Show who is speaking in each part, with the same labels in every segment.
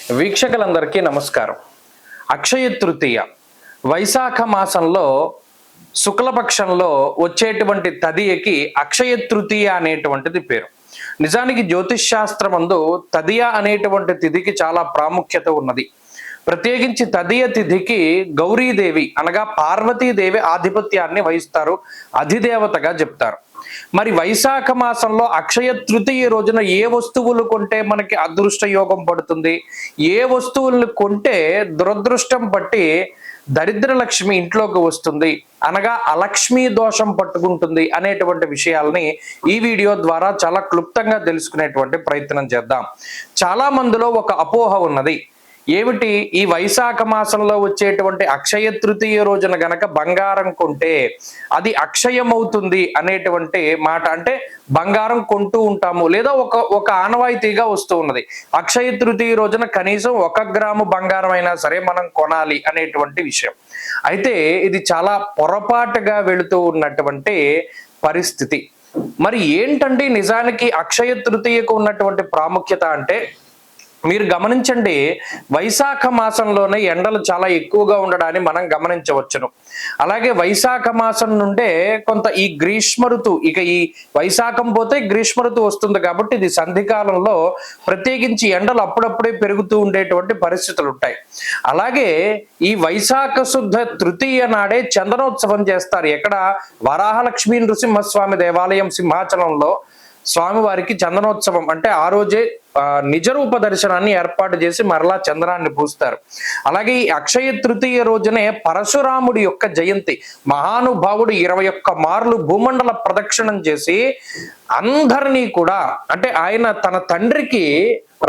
Speaker 1: వీక్షకులందరికీ నమస్కారం. అక్షయ తృతీయ వైశాఖ మాసంలో శుక్లపక్షంలో వచ్చేటువంటి తదియకి అక్షయ తృతీయ అనేటువంటిది పేరు. నిజానికి జ్యోతిష్ శాస్త్రమందు తదియ అనేటువంటి తిథికి చాలా ప్రాముఖ్యత ఉన్నది. ప్రత్యేకించి తదియ తిథికి గౌరీదేవి అనగా పార్వతీదేవి ఆధిపత్యాన్ని వహిస్తారు అధిదేవతగా చెప్తారు. మరి వైశాఖ మాసంలో అక్షయ తృతీయ రోజున ఏ వస్తువులు కొంటే మనకి అదృష్ట యోగం పడుతుంది? ఏ వస్తువులను కొంటే దురదృష్టం పట్టి దరిద్ర లక్ష్మి ఇంట్లోకి వస్తుంది. అనగా అలక్ష్మీ దోషం పట్టుకుంటుంది అనేటువంటి విషయాల్ని ఈ వీడియో ద్వారా చాలా క్లుప్తంగా తెలుసుకునేటువంటి ప్రయత్నం చేద్దాం. చాలా మందిలో ఒక అపోహ ఉన్నది. ఏమిటి? ఈ వైశాఖ మాసంలో వచ్చేటువంటి అక్షయ తృతీయ రోజున గనక బంగారం కొంటే అది అక్షయమవుతుంది అనేటువంటి మాట. అంటే బంగారం కొంటూ ఉంటాము. లేదా ఒక ఒక ఆనవాయితీగా వస్తూ ఉన్నది. అక్షయ తృతీయ రోజున కనీసం ఒక గ్రాము బంగారం అయినా సరే మనం కొనాలి అనేటువంటి విషయం. అయితే ఇది చాలా పొరపాటుగా వెళుతూ ఉన్నటువంటి పరిస్థితి. మరి ఏంటండి నిజానికి అక్షయ తృతీయకు ఉన్నటువంటి ప్రాముఖ్యత అంటే మీరు గమనించండి వైశాఖ మాసంలోనే ఎండలు చాలా ఎక్కువగా ఉండడాన్ని మనం గమనించవచ్చును. అలాగే వైశాఖ మాసం నుండే కొంత ఈ గ్రీష్మ ఋతువు ఇక ఈ వైశాఖం పోతే గ్రీష్మ ఋతువు వస్తుంది కాబట్టి ఇది సంధికాలంలో ప్రత్యేకించి ఎండలు అప్పుడప్పుడే పెరుగుతూ ఉండేటువంటి పరిస్థితులు ఉంటాయి. అలాగే ఈ వైశాఖ శుద్ధ తృతీయ నాడే చందనోత్సవం చేస్తారు. ఎక్కడ? వరాహలక్ష్మీ నృసింహస్వామి దేవాలయం సింహాచలంలో స్వామివారికి చందనోత్సవం. అంటే ఆ రోజే నిజరూప దర్శనాన్ని ఏర్పాటు చేసి మరలా చంద్రాన్ని పూస్తారు. అలాగే ఈ అక్షయ తృతీయ రోజునే పరశురాముడి యొక్క జయంతి మహానుభావుడు ఇరవై ఒక్క మార్లు భూమండల ప్రదక్షిణం చేసి అందరినీ కూడా అంటే ఆయన తన తండ్రికి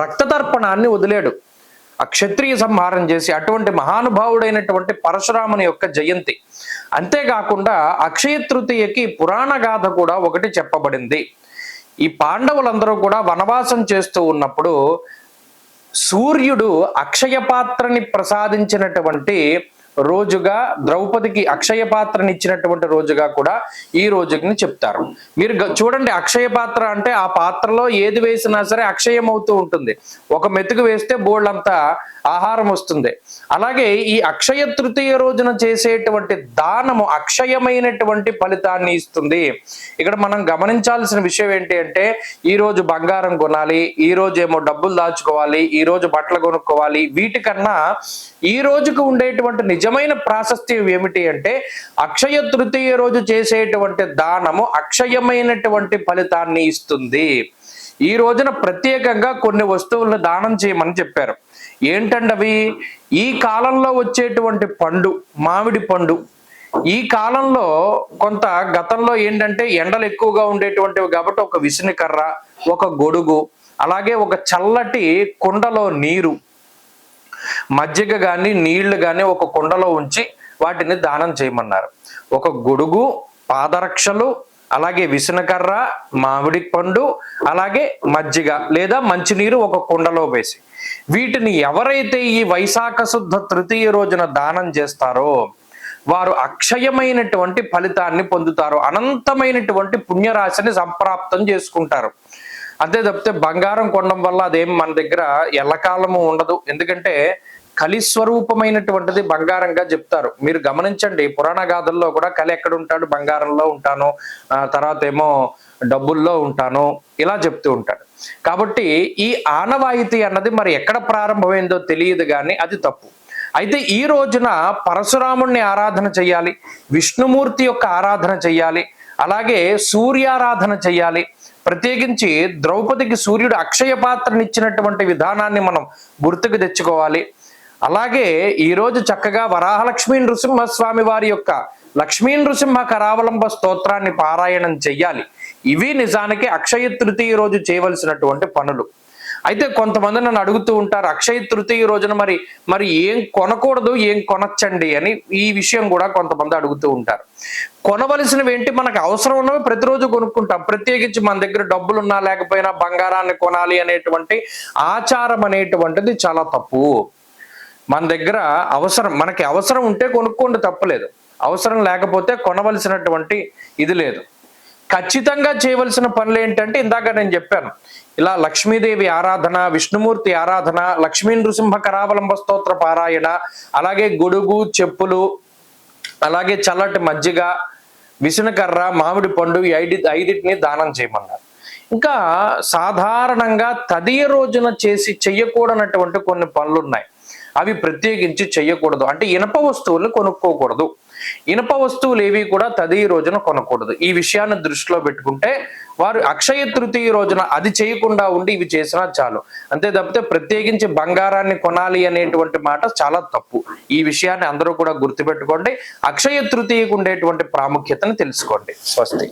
Speaker 1: రక్తదర్పణాన్ని వదిలేడు. ఆ క్షత్రియ సంహారం చేసి అటువంటి మహానుభావుడైనటువంటి పరశురాముని యొక్క జయంతి. అంతేకాకుండా అక్షయ తృతీయకి పురాణ గాథ కూడా ఒకటి చెప్పబడింది. ఈ పాండవులందరూ కూడా వనవాసం చేస్తూ ఉన్నప్పుడు సూర్యుడు అక్షయ పాత్రని ప్రసాదించినటువంటి రోజుగా ద్రౌపదికి అక్షయ పాత్రని ఇచ్చినటువంటి రోజుగా కూడా ఈ రోజుని చెప్తారు. మీరు చూడండి అక్షయ పాత్ర అంటే ఆ పాత్రలో ఏది వేసినా సరే అక్షయం అవుతూ ఉంటుంది. ఒక మెతుకు వేస్తే బోళ్ళంతా ఆహారం వస్తుంది. అలాగే ఈ అక్షయ తృతీయ రోజున చేసేటువంటి దానము అక్షయమైనటువంటి ఫలితాన్ని ఇస్తుంది. ఇక్కడ మనం గమనించాల్సిన విషయం ఏంటి అంటే ఈ రోజు బంగారం కొనాలి ఈ రోజు ఏమో డబ్బులు దాచుకోవాలి ఈ రోజు బట్టలు కొనుక్కోవాలి వీటికన్నా ఈ రోజుకు ఉండేటువంటి నిజమైన ప్రాశస్త్యం ఏమిటి అంటే అక్షయ తృతీయ రోజు చేసేటువంటి దానము అక్షయమైనటువంటి ఫలితాన్ని ఇస్తుంది. ఈ రోజున ప్రత్యేకంగా కొన్ని వస్తువులను దానం చేయమని చెప్పారు. ఏంటంటే అవి ఈ కాలంలో వచ్చేటువంటి పండు మామిడి పండు. ఈ కాలంలో కొంత గతంలో ఏంటంటే ఎండలు ఎక్కువగా ఉండేటువంటివి కాబట్టి ఒక విసునికర్ర ఒక గొడుగు అలాగే ఒక చల్లటి కుండలో నీరు మజ్జిగ కానీ నీళ్ళు కానీ ఒక కుండలో ఉంచి వాటిని దానం చేయమన్నారు. ఒక గొడుగు పాదరక్షలు అలాగే విసనకర్ర మామిడి పండు అలాగే మజ్జిగ లేదా మంచినీరు ఒక కుండలో వేసి వీటిని ఎవరైతే ఈ వైశాఖ శుద్ధ తృతీయ రోజున దానం చేస్తారో వారు అక్షయమైనటువంటి ఫలితాన్ని పొందుతారు అనంతమైనటువంటి పుణ్యరాశిని సంప్రాప్తం చేసుకుంటారు. అంతే తప్పితే బంగారం కొనడం వల్ల అదేం మన దగ్గర ఎల్లకాలము ఉండదు. ఎందుకంటే కలిస్వరూపమైనటువంటిది బంగారంగా చెప్తారు. మీరు గమనించండి పురాణ గాథల్లో కూడా కలి ఎక్కడ ఉంటాడు? బంగారంలో ఉంటాను. తర్వాత ఏమో డబ్బుల్లో ఉంటాను. ఇలా చెప్తూ ఉంటాడు. కాబట్టి ఈ ఆనవాయితీ అన్నది మరి ఎక్కడ ప్రారంభమైందో తెలియదు కానీ అది తప్పు. అయితే ఈ రోజున పరశురాముణ్ణి ఆరాధన చెయ్యాలి విష్ణుమూర్తి యొక్క ఆరాధన చెయ్యాలి అలాగే సూర్యారాధన చెయ్యాలి ప్రత్యేకించి ద్రౌపదికి సూర్యుడు అక్షయ పాత్రనిచ్చినటువంటి విధానాన్ని మనం గుర్తుకు తెచ్చుకోవాలి. అలాగే ఈరోజు చక్కగా వరాహలక్ష్మీ నృసింహస్వామి వారి యొక్క లక్ష్మీ నృసింహ కరావలంబ స్తోత్రాన్ని పారాయణం చెయ్యాలి. ఇవి నిజానికి అక్షయ తృతీయ రోజు చేయవలసినటువంటి పనులు. అయితే కొంతమంది నన్ను అడుగుతూ ఉంటారు అక్షయ తృతీయ రోజున మరి మరి ఏం కొనకూడదు ఏం కొనచ్చండి? అని ఈ విషయం కూడా కొంతమంది అడుగుతూ ఉంటారు. కొనవలసినవి ఏంటి? మనకు అవసరం ఉన్నవి ప్రతిరోజు కొనుక్కుంటాం. ప్రత్యేకించి మన దగ్గర డబ్బులు ఉన్నా లేకపోయినా బంగారాన్ని కొనాలి అనేటువంటి ఆచారం అనేటువంటిది చాలా తప్పు. మన దగ్గర అవసరం మనకి అవసరం ఉంటే కొనుక్కోండి తప్పలేదు. అవసరం లేకపోతే కొనవలసినటువంటి ఇది లేదు. ఖచ్చితంగా చేయవలసిన పనులు ఏంటంటే ఇందాక నేను చెప్పాను ఇలా లక్ష్మీదేవి ఆరాధన విష్ణుమూర్తి ఆరాధన లక్ష్మీ నృసింహ కరావలంబ స్తోత్ర పారాయణ అలాగే గొడుగు చెప్పులు అలాగే చల్లటి మజ్జిగ విసునకర్ర మామిడి పండు ఈ ఐడి ఐదిటిని దానం చేయమన్నారు. ఇంకా సాధారణంగా తదియ రోజున చేసి చెయ్యకూడనటువంటి కొన్ని పనులు ఉన్నాయి అవి ప్రత్యేకించి చెయ్యకూడదు. అంటే ఇనప వస్తువులు కొనుక్కోకూడదు. ఇనప వస్తువులు ఏవి కూడా తదియ రోజున కొనకూడదు. ఈ విషయాన్ని దృష్టిలో పెట్టుకుంటే వారు అక్షయ తృతీయ రోజున అది చేయకుండా ఉండి ఇవి చేసినా చాలు. అంతే తప్పితే ప్రత్యేకించి బంగారాన్ని కొనాలి అనేటువంటి మాట చాలా తప్పు. ఈ విషయాన్ని అందరూ కూడా గుర్తుపెట్టుకోండి. అక్షయ తృతీయకు ఉండేటువంటి ప్రాముఖ్యతను తెలుసుకోండి. స్వస్తి.